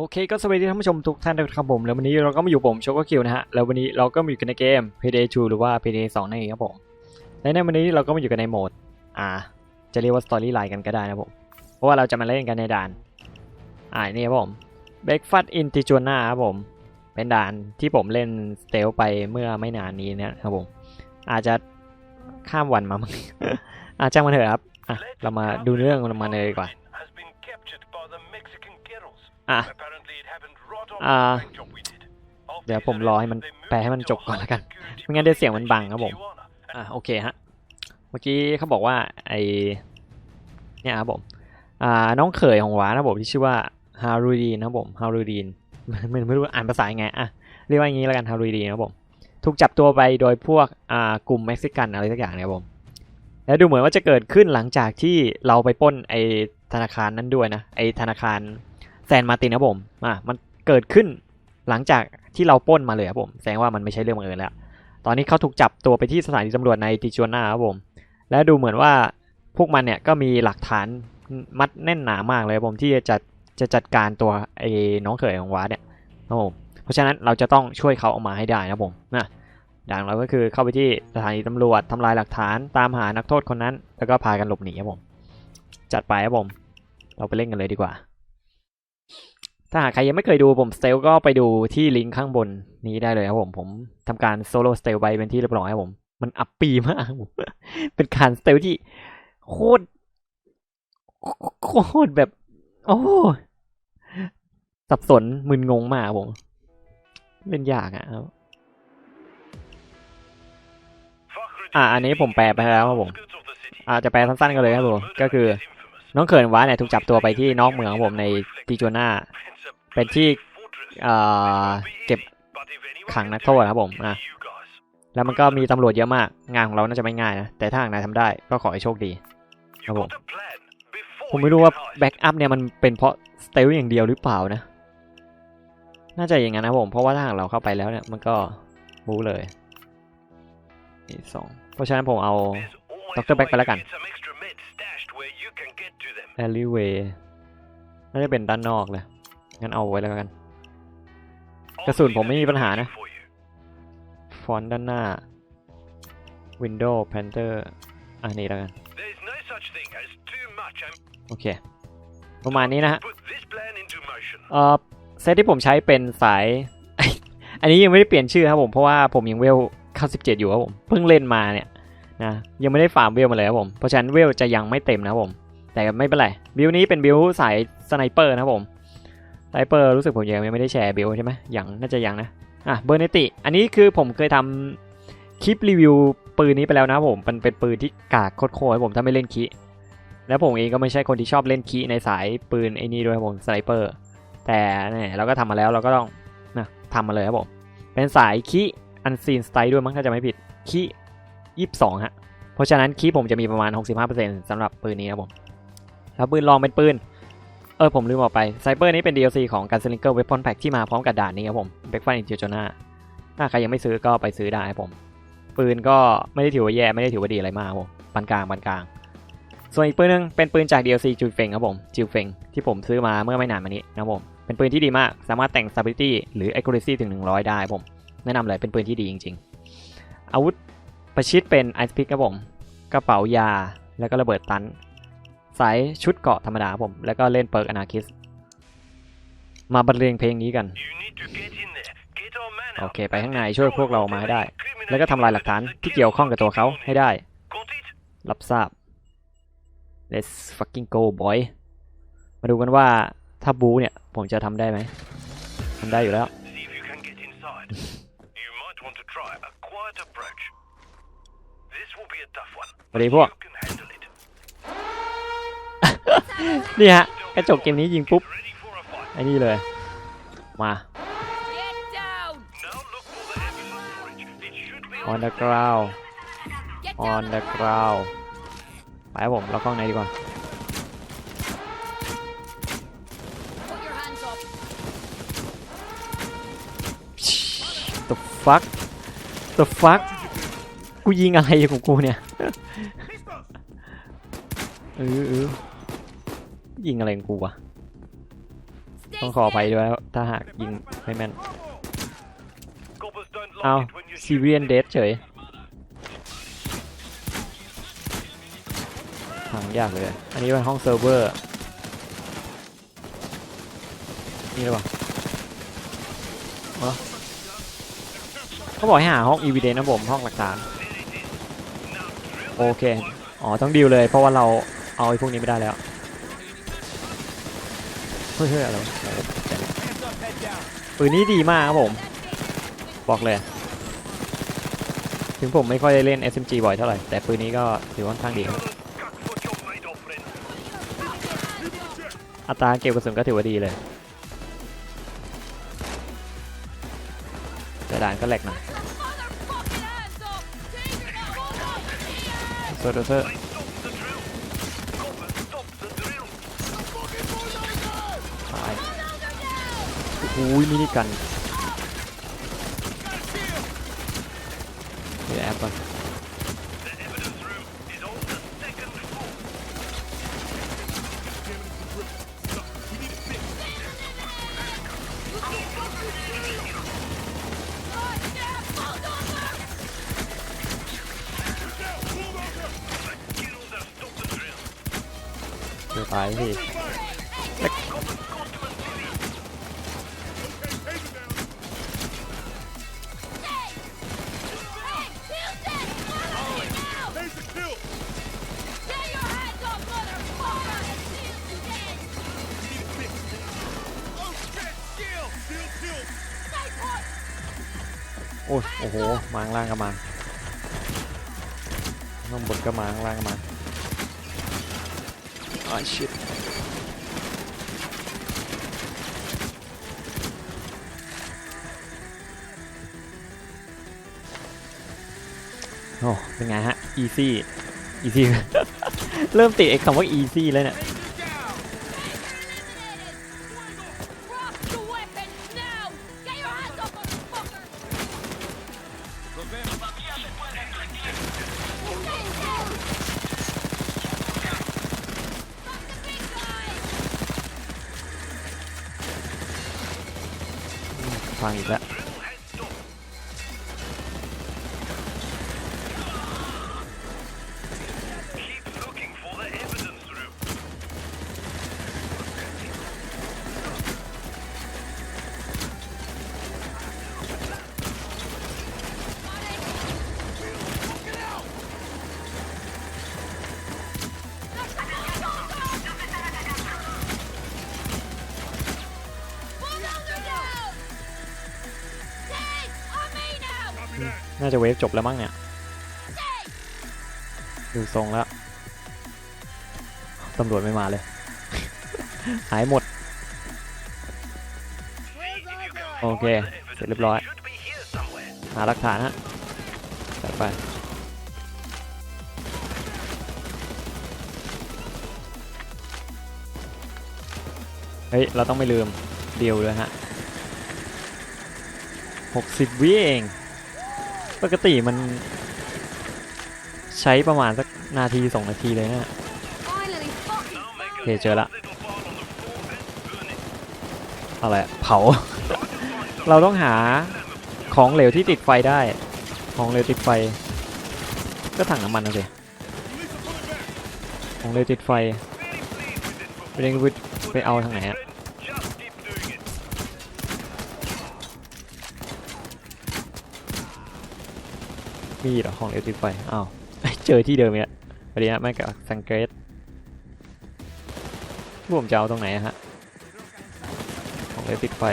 โอเคก็สวัสดีท่านผู้ชมทุกท่านด้วยครับผม แล้ววันนี้เราก็มาอยู่ผมโชกคิวนะฮะ แล้ววันนี้เราก็มาอยู่กันในเกม Payday 2หรือว่า Payday 2นั่นเองครับผมและในวันนี้เราก็มาอยู่กันในโหมด อ่า จะเรียกว่า Story Line กันก็ได้นะผม เพราะว่าเราจะมาเล่นกันในด่าน อ่า นี่ครับผม Breakfast in Tijuana ครับผม เป็นด่านที่ผมเล่นสเตลไปเมื่อไม่นานนี้นะครับผม อาจจะข้ามวันมาอาจ้างมันเถอะครับ อะ เรามาดูเรื่องมันเลยดีกว่า อะอ่าเดี๋ยวผมรอให้มันแปลให้มันจบก่อนแล้วกันไม่งั้นเดี๋ยวเสียงมันบังครับผมอะโอเคฮะเมื่อกี้เขาบอกว่าไอเนี่ยครับผมอ่าน้องเขยของหวานนะผมที่ชื่อว่าฮารูดีนนะครับผมฮารูดีนไม่ไม่รู้อ่านภาษาไงอะเรียกว่าอย่างนี้แล้วกันฮารูดีนนะครับผมถูกจับตัวไปโดยพวกอ่ากลุ่มเม็กซิกันอะไรสักอย่างเนี่ยครับผมแล้วดูเหมือนว่าจะเกิดขึ้นหลังจากที่เราไปป้นไอธนาคารนั้นด้วยนะไอธนาคาร แซนมาตินะครับผมอะมันเกิดขึ้นหลังจากที่เราป้นมาเลยครับผมแสดงว่ามันไม่ใช่เรื่องบังเอิญแล้ว ตอนนี้เขาถูกจับตัวไปที่สถานีตำรวจในติจวนาครับผม และดูเหมือนว่าพวกมันเนี่ยก็มีหลักฐานมัดแน่นหนามากเลยครับผมที่จะจะจัดการตัวไอ้น้องเขยของวาดเนี่ยครับผมเพราะฉะนั้นเราจะต้องช่วยเขาออกมาให้ได้นะครับผมนะด่างเราก็คือเข้าไปที่สถานีตำรวจทำลายหลักฐานตามหานักโทษคนนั้น แล้วก็พากันหลบหนีครับผม จัดไปครับผม เราไปเล่นกันเลยดีกว่า ถ้าหากใครยังไม่เคยดูผมสเตลก็ไปดูที่ลิงก์ข้างบนนี้ได้เลยครับผม ผมทำการโซโล่สเตลไปเป็นที่เรียบร้อยครับผม มันอัปปีมากเป็นการสเตลที่โคตรโคตรแบบ โอ้สับสนมึนงงมากผมเล่นยากอะครับอะอันนี้ผมแปลไปแล้วครับผม อาจจะแปลสั้นๆกันเลยครับผม ก็คือ น้องเขินว้าเนี่ยถูกจับตัวไปที่นอกเมืองครับผมในติจวนาเป็นที่เก็บขังนักโทษครับผมนะแล้วมันก็มีตำรวจเยอะมาก งานของเราน่าจะไม่ง่ายนะ แต่ถ้าหากนายทำได้ก็ขอให้โชคดีครับผมผมไม่รู้ว่าแบ็กอัพเนี่ยมันเป็นเพราะสเตลอย่างเดียวหรือเปล่านะ น่าจะอย่างนั้นนะผมเพราะว่าถ้าหากเราเข้าไปแล้วเนี่ยมันก็บู๊เลยอีสองเพราะฉะนั้นผมเอา Dr. Beck ไปแล้วกันแลลี่เว ย์น่าจะเป็นด้านนอกเลย งั้นเอาไว้แล้วกัน กระสุนผมไม่มีปัญหานะ ฟอนต์ด้านหน้า Windows Panther อันนี้แล้วกัน โอเค ประมาณนี้นะฮะเอ่อเซตที่ผมใช้เป็นสาย อันนี้ยังไม่ได้เปลี่ยนชื่อครับผม เพราะว่าผมยังเวล 97 อยู่ครับผม เพิ่งเล่นมาเนี่ยนะ ยังไม่ได้ฟาร์มเวลมาเลยครับผม เพราะฉะนั้นเวลจะยังไม่เต็มนะครับผม แต่ไม่เป็นไร บิลนี้เป็นบิลสายสไนเปอร์นะครับผมสไนเปอร์รู้สึกผมยังไม่ได้แชร์บิลใช่ไหมยังน่าจะยังนะอะเบอร์เนติ อันนี้คือผมเคยทำคลิปรีวิวปืนนี้ไปแล้วนะผมมันเป็นปืนที่กากโคตรๆครับผมถ้าไม่เล่นคีแล้วผมเองก็ไม่ใช่คนที่ชอบเล่นคีในสายปืนไอ้นี่ด้วยครับผมสไนเปอร์แต่เนี่ยเราก็ทำมาแล้วเราก็ต้องนะทำมาเลยครับผมเป็นสายคีอันซีนสไตล์ด้วยมั้งถ้าจะไม่ผิดคียี่สิบสองฮะเพราะฉะนั้นคีผมจะมีประมาณ 65%สำหรับปืนนี้ครับผม แล้วปืนลองเป็นปืน เออผมลืมบอกไปไซเบอร์นี้เป็น DLC ของการ s l i n g e r Weapon Pack ที่มาพร้อมกับด่านนี้ครับผม b r e a k f a s t in t i j o n a ถ้าใครยังไม่ซื้อก็ไปซื้อได้ครับผม ปืนก็ไม่ได้ถือว่าแย่ไม่ได้ถือว่าดีอะไรมากครับผมปานกลางปานกลาง ส่วนอีกปืนหนึงเป็นปืนจาก DLC จิวเฟงครับผมจิวเฟงที่ผมซื้อมาเมื่อไม่นานมานี้นะครับผมเป็นปืนที่ดีมากสามารถแต่ง stability หรือ accuracy ถึง 100 ได้ครับผมแนะนำเลยเป็นปืนที่ดีจริง ๆ อาวุธประชิดเป็น Ice Pick ครับผมกระเป๋ายาแล้วก็ระเบิดตัน สายชุดเกาะธรรมดาผม แล้วก็เล่นเปิร์กอนาคิส มาบรรเลงเพลงนี้กัน โอเค ไปข้างในช่วยพวกเรามาให้ได้ แล้วก็ทำลายหลักฐานที่เกี่ยวข้องกับตัวเขาให้ได้ รับทราบ let's fucking go boy มาดูกันว่าถ้าบูเนี่ย ผมจะทำได้ไหมทำได้อยู่แล้ว สวัสดีพวก นี่ฮะ กระจกเกมนี้ยิงปุ๊บไอ้นี่เลย มา on the ground on the ground ไปครับผมเราเข้างไหนดีกว่าตัวฟักตัวฟักกูยิงอะไรอยู่ของกูเนี่ยเออ ยิงอะไรของกูวะ Stay ต้องขออภัยด้วยถ้าหากยิงไม่แม่น Gobbers don't เอา like it when you ซี shoot เรียนเดสเฉยทางยากเลย อันนี้เป็นห้องเซิร์ฟเวอร์ นี่หรือเปล่าเหรอเขาบอกให้หาห้อง evidence นะผม ห้องหลักฐาน โอเค อ๋อ ต้องดีลเลย เพราะว่าเราเอาไอ้พวกนี้ไม่ได้แล้ว เฮ้ยเฮ้ยอะไรวะอะไรวะปืนนี้ดีมากครับผม บอกเลย ถึงผมไม่ค่อยได้เล่น SMG บ่อยเท่าไหร่ แต่ปืนนี้ก็ถือว่าค่อนข้างดีครับ Cuck what you're made of, friend. อัตราเก็บกระสุนก็ถือว่าดีเลย แต่ด่านก็แหลกหน่อย Motherfucking hands up! Take your hold on! Here! โซโดเซอร์ Stop the drill. Gobbers, stop the drill. ตายโอ้ ยมินิกัน โอ้ยโอ้โหมาข้างล่างก็มาข้างบนก็มาข้างล่างก็มาอ่าชิตโอ้เป็นไงฮะ easy easy เริ่มติดไอ้คำว่า easy แล้วเนี่ย ฟังอี น่าจะเวฟจบแล้วมั้งเนี่ย ดูทรงแล้ว ตำรวจไม่มาเลย หายหมด โอเค เสร็จเรียบร้อย Should be here somewhere. หาหลักฐานฮะจัดไปเฮ้ย เราต้องไม่ลืมเดียวด้วยฮะ 60 วิเอง ปกติมัน ใช้ประมาณสักนาที2นาทีเลยนะ Finally, fucking Now make a Okay, chờ lạ. little pile on the floor and burn it. อะไรอะเผา เราต้องหาของเหลวที่ติดไฟได้ ของเหลวติดไฟ ก็ถังน้ำมันนะสิของเหลวติดไฟ Very pleased with this ไปเรียนไปเอาทางไหนอะ friend. Just keep doing it. มีเหรอของเหลติดไฟอ้าวเจอที่เดิมเนี่ยพอดีฮะไม่กับสังเกตที่ผมจะเอาตรงไหนฮะ ของเหลติดไฟ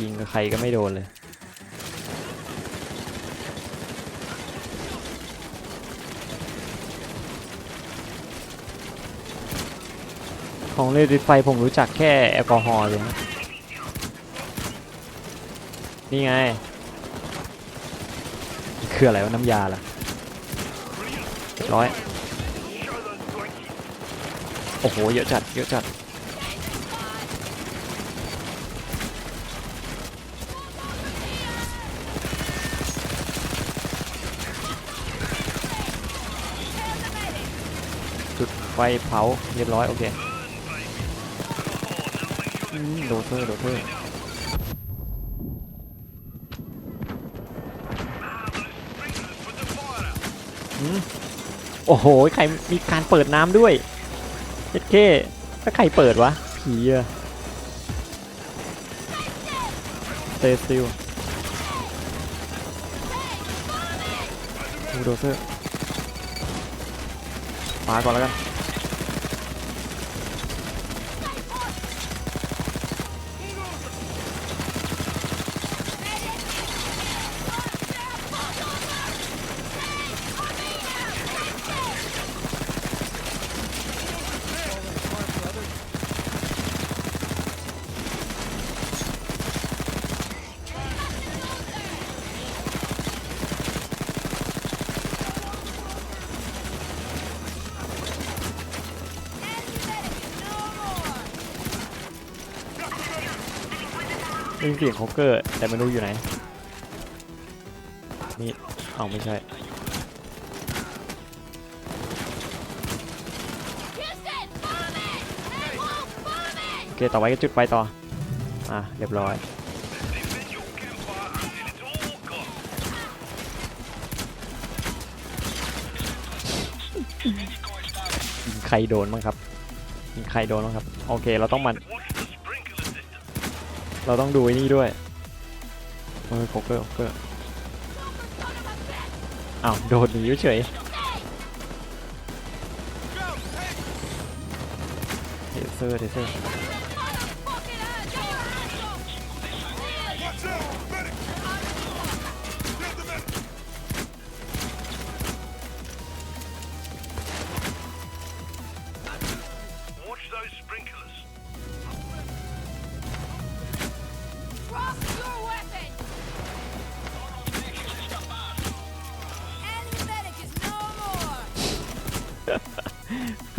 ยิงกับใครก็ไม่โดนเลยของเลวติดไฟผมรู้จักแค่แอลกอฮอล์เลย นี่ไง คืออะไรวะน้ำยาล่ะร้อยโอ้โหเยอะจัดเยอะจัดจุดไฟเผาเรียบร้อย โอเคโดเซอร์โดเซอร์ Sprinklers put the fire out. อืม โอ้โห ใครมีการเปิดน้ำด้วยเจ็ดเก้ถ้าใครเปิดวะ ผีอะเตสติลดูโดเซอร์ปาก่อนแล้วกัน ยินเสียงโคเกอร์ แต่ไม่รู้อยู่ไหน นี่เอาไม่ใช่ โอเค ต่อไปก็จุดไฟต่อ อะ เรียบร้อย ใครโดนบ้างครับ ใครโดนบ้างครับ โอเค เราต้องมัน เราต้องดูไอ้นี่ด้วยเออโคเกอร์โคเกอร์อ้าวโดดหนีเฉยเทเซอร์เทเซอร์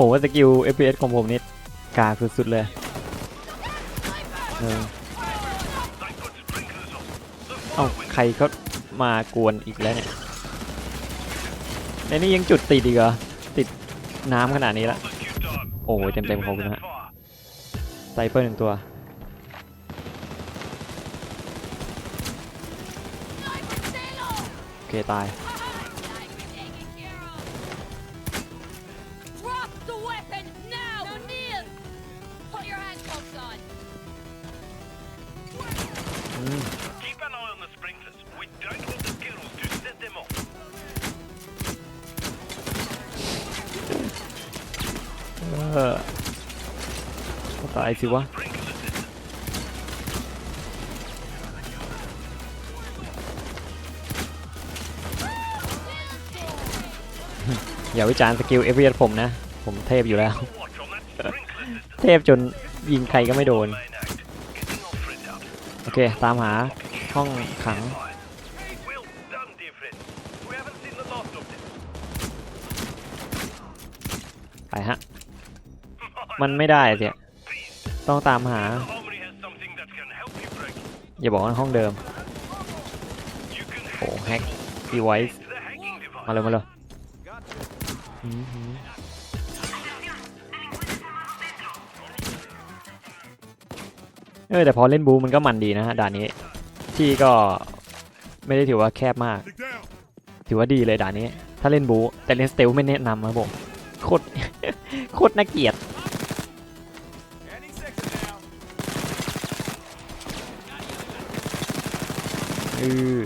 ผมว่าสกิล FPS ของผมนี่กาสุดๆเลยเออเอาใครเขามากวนอีกแล้วเนี่ยในนี่ยังจุดติดอีกเหรอ ติดน้ำขนาดนี้ละ โอ้ยเต็มๆขอบคุณ Defend นะ that ฮะไซเปอร์หนึ่งตัว Sniper Salo! โอ เคตาย Taken care of! Drop the weapon now! No kneel! Put your handcuffs on! อืม Keep an eye on the sprinklers. We don't want the girls to set them off. เออก็ตายสิวะ Sprinkler อย่าวิจารณ์สกิล FPS ผมนะ ผมเทพอยู่แล้ว Watch on that sprinkler system. เทพจนยิงใครก็ไม่โดน Main act. Getting our friend out. โอเค ตามหาห้องขัง Well done, dear friend. We haven't seen the last of them. ไปฮะ มันไม่ได้เสีย Please. ต้องตามหา The Armory has something that can help you break. อย่าบอกว่าห้องเดิม You can โอ้ hack แฮก device the hacking device. มาเลยมาเลยอืมหืม เออแต่พอเล่นบูมันก็มันดีนะฮะด่านนี้ ที่ก็ไม่ได้ถือว่าแคบมาก ถือว่าดีเลยด่านนี้ ถ้าเล่นบูแต่เล่นสเตลไม่แนะนำครับผมโคตรโคตรน่าเกลียดเออ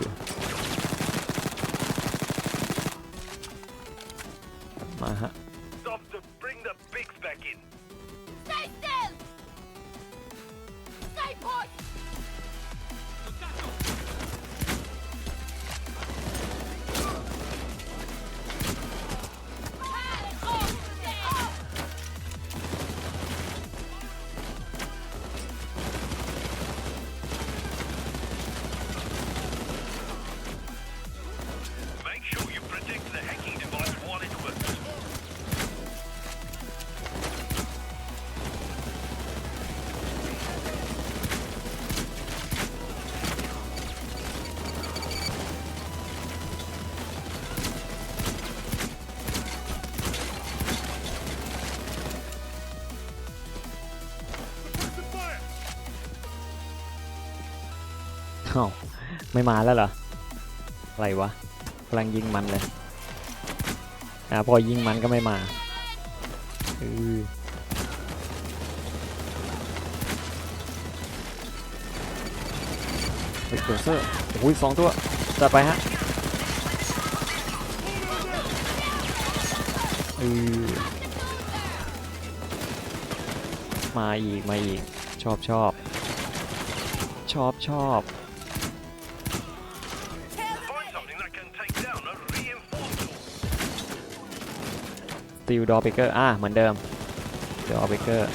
ไม่มาแล้วเหรอ อะไรวะกำลังยิงมันเลยอ่าพอยิงมันก็ไม่มาอือเฮ้ยเกิดเซอร์โอ้ยสองตัวจัดไปฮะอือมาอีก มาอีก ชอบชอบชอบชอบ สตีลดอเบเกอร์อะเหมือนเดิมเดี๋ยวอเบเกอร์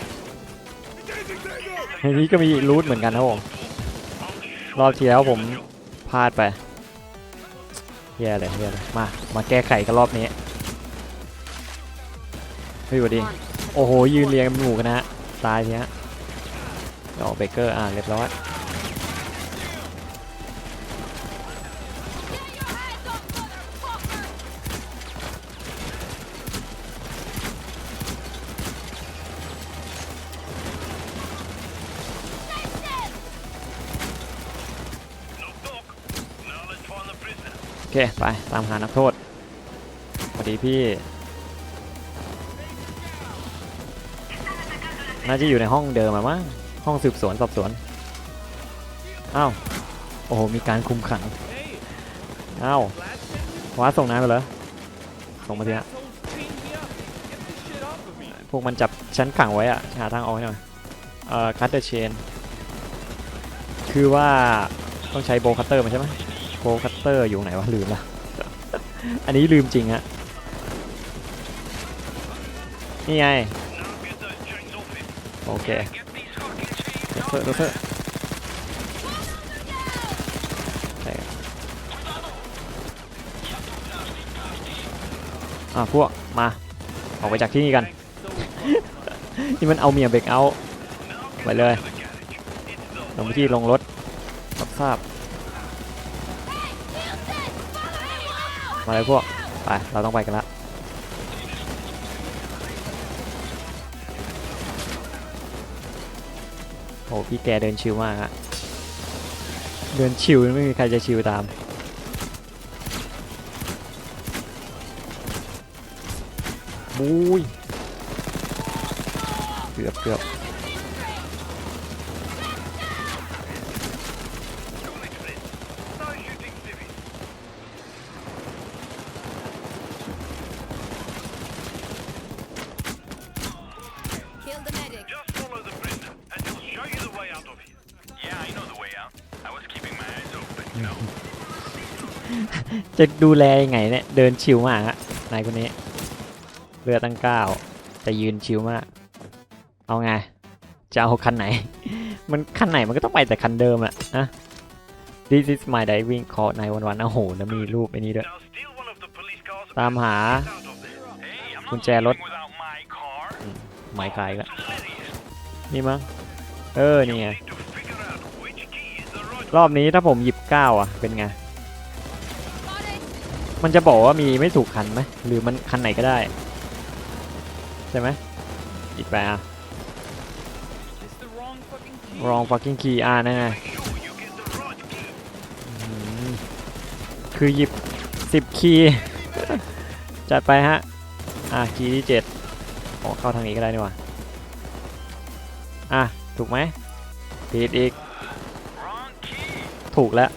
ในนี้ก็มีรูทเหมือนกันนะผมรอบที่แล้วผมพลาดไปแย่เลยแย่เลยมามาแก้ไขกันรอบนี้เฮ้ยวัดีโอ้โหยืนเรียงกันหมู่กันนะฮะตายทีฮะเดี๋ยวอเบเกอร์อะเรียบร้อย Knock knock. Now let's find the prisoner. โอเค ไป ตามหานักโทษสวัสดีพี่ น่าจะอยู่ในห้องเดิมอะมั้งห้องสืบสวนสอบสวน อ้าว โอ้โห มีการคุมขัง อ้าวว้าส่งนายไปเหรอ ส่งมาทีฮะพวกมันจับฉันขังไว้อะหาทางออกให้หน่อย เอ่อคัตเตอร์เชน คือว่าต้องใช้โบคัตเตอร์มันใช่ไหม โฟกัสเตอร์อยู่ไหนวะลืมละอันนี้ลืมจริงฮะนี่ไงโอเคเซอร์เซอร์ใช่อะพวกมาออกไปจากที่นี่กัน นี่มันเอาเมียเบรกเอาไปเลยลงที่ลงรถรับทราบ มาเลยพวก ไป เราต้องไปกันละโอ้พี่แกเดินชิวมากอะเดินชิวไม่มีใครจะชิวตามบุยเกือบเกือบ Kill the medic. Just follow the prisoner, and he'll show you the way out of here. Yeah, I know the way out. I was keeping my eyes open, you know. จะดูแลยังไงเนี่ย เดินชิวมากฮะนายคนนี้ เรือตั้งเก้าแต่ยืนชิวมาก เอาไง จะเอาคันไหน มันคันไหนมันก็ต้องไปแต่คันเดิมอะนะ This is my diving call นายวันวันโอ้โหแล้วมีรูปไอ้นี้ด้วย Now steal one of the police cars ตามหา and get out of there. Hey, I'm กุญแจรถ without my car. หมายคายก็นี่มั้ง เออ นี่ไง รอบนี้ถ้าผมหยิบเก้าอะ เป็นไง มันจะบอกว่ามีไม่ถูกคันไหม หรือมันคันไหนก็ได้ ใช่ไหมอีกไปอะ wrong fucking key อ่านั่นไงคือหยิบสิบคีย์ จัดไปฮะ อะคีย์ที่เจ็ด อเข้าทางนี้ก็ได้นี่ว่าอะ ถูกไหมผิดอีก ถูกแล้ว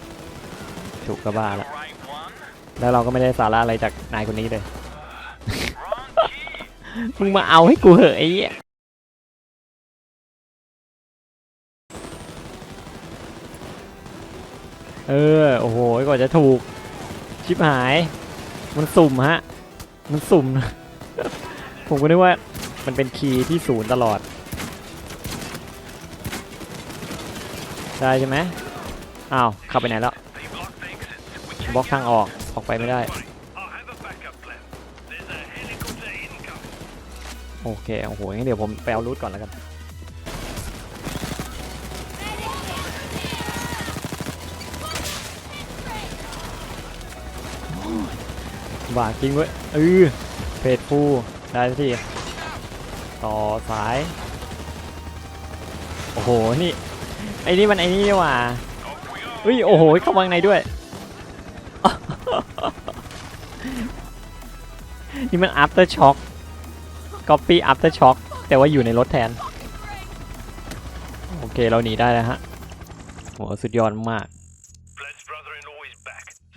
ถูกกระบ้าแล้ว แล้วเราก็ไม่ได้สาระอะไรจากนายคนนี้เลย มึงมาเอาให้กูเหอะไอ้เหี้ยเออ โอ้โหกว่าจะถูก ชิบหาย มันสุ่มฮะ มันสุ่ม ผมก็นึกว่า มันเป็นคีย์ที่ศูนย์ตลอด ได้ใช่ไหมอ้าวเข้าไปไหนแล้วบล็อกทางออกออกไปไม่ได้ โอเค โอ้โหงั้นเดี๋ยวผมไปเอารูทก่อนแล้วกัน บาดจริงเว้ยเออเพจฟูได้สักที ต่อสาย โอ้โห นี่ ไอ้นี่มันไอ้นี่นี่หว่า Off we go. เฮ้ย โอ้โห เข้ามาข้างในด้วย นี่มัน after shock copy after shock แต่ว่าอยู่ในรถแทน โอเค เราหนีได้แล้วฮะโหสุดยอดมาก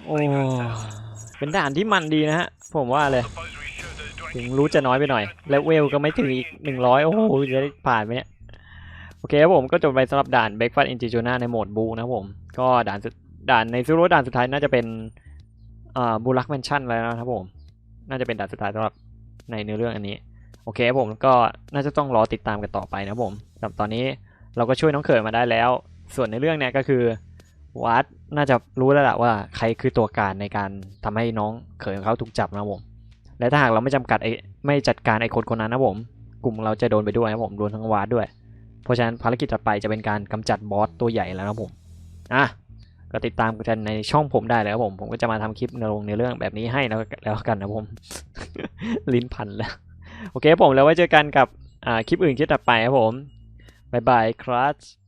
โอ้ เป็นด่านที่มันดีนะฮะ ผมว่าเลย ถึงรู้จะน้อยไปหน่อย และเวลก็ไม่ถึงอีกหนึ่งร้อยโอ้โหจะได้ผ่านไหมเนี่ย โอเคครับผมก็จบไปสำหรับด่าน Breakfast in Tijuana ในโหมดบูนะครับผม ก็ด่านด่านในซิโรด่านสุดท้ายน่าจะเป็นอ่าบูลักแมนชั่นแล้วนะครับผม น่าจะเป็นด่านสุดท้ายสำหรับในเนื้อเรื่องอันนี้ โอเคครับผมก็น่าจะต้องรอติดตามกันต่อไปนะครับผมสำหรับตอนนี้เราก็ช่วยน้องเขยมาได้แล้ว ส่วนในเรื่องเนี่ยก็คือวัดน่าจะรู้แล้วแหละว่าใครคือตัวการในการทำให้น้องเขยของเขาถูกจับนะครับผม และถ้าหากเราไม่จำกัดไอ้ไม่จัดการไอ้คนคนนั้นนะผม กลุ่มเราจะโดนไปด้วยนะผมรวมทั้งวาดด้วย เพราะฉะนั้นภารกิจต่อไปจะเป็นการกำจัดบอสตัวใหญ่แล้วนะผมอะก็ติดตามกันในช่องผมได้เลยครับผม ผมก็จะมาทำคลิปในลงในเรื่องแบบนี้ให้แล้วแล้วกันนะผม ลิ้นพันแล้ว โอเคผมแล้วไว้เจอกันกับคลิปอื่นคลิปต่อไปครับผมบายบายครับ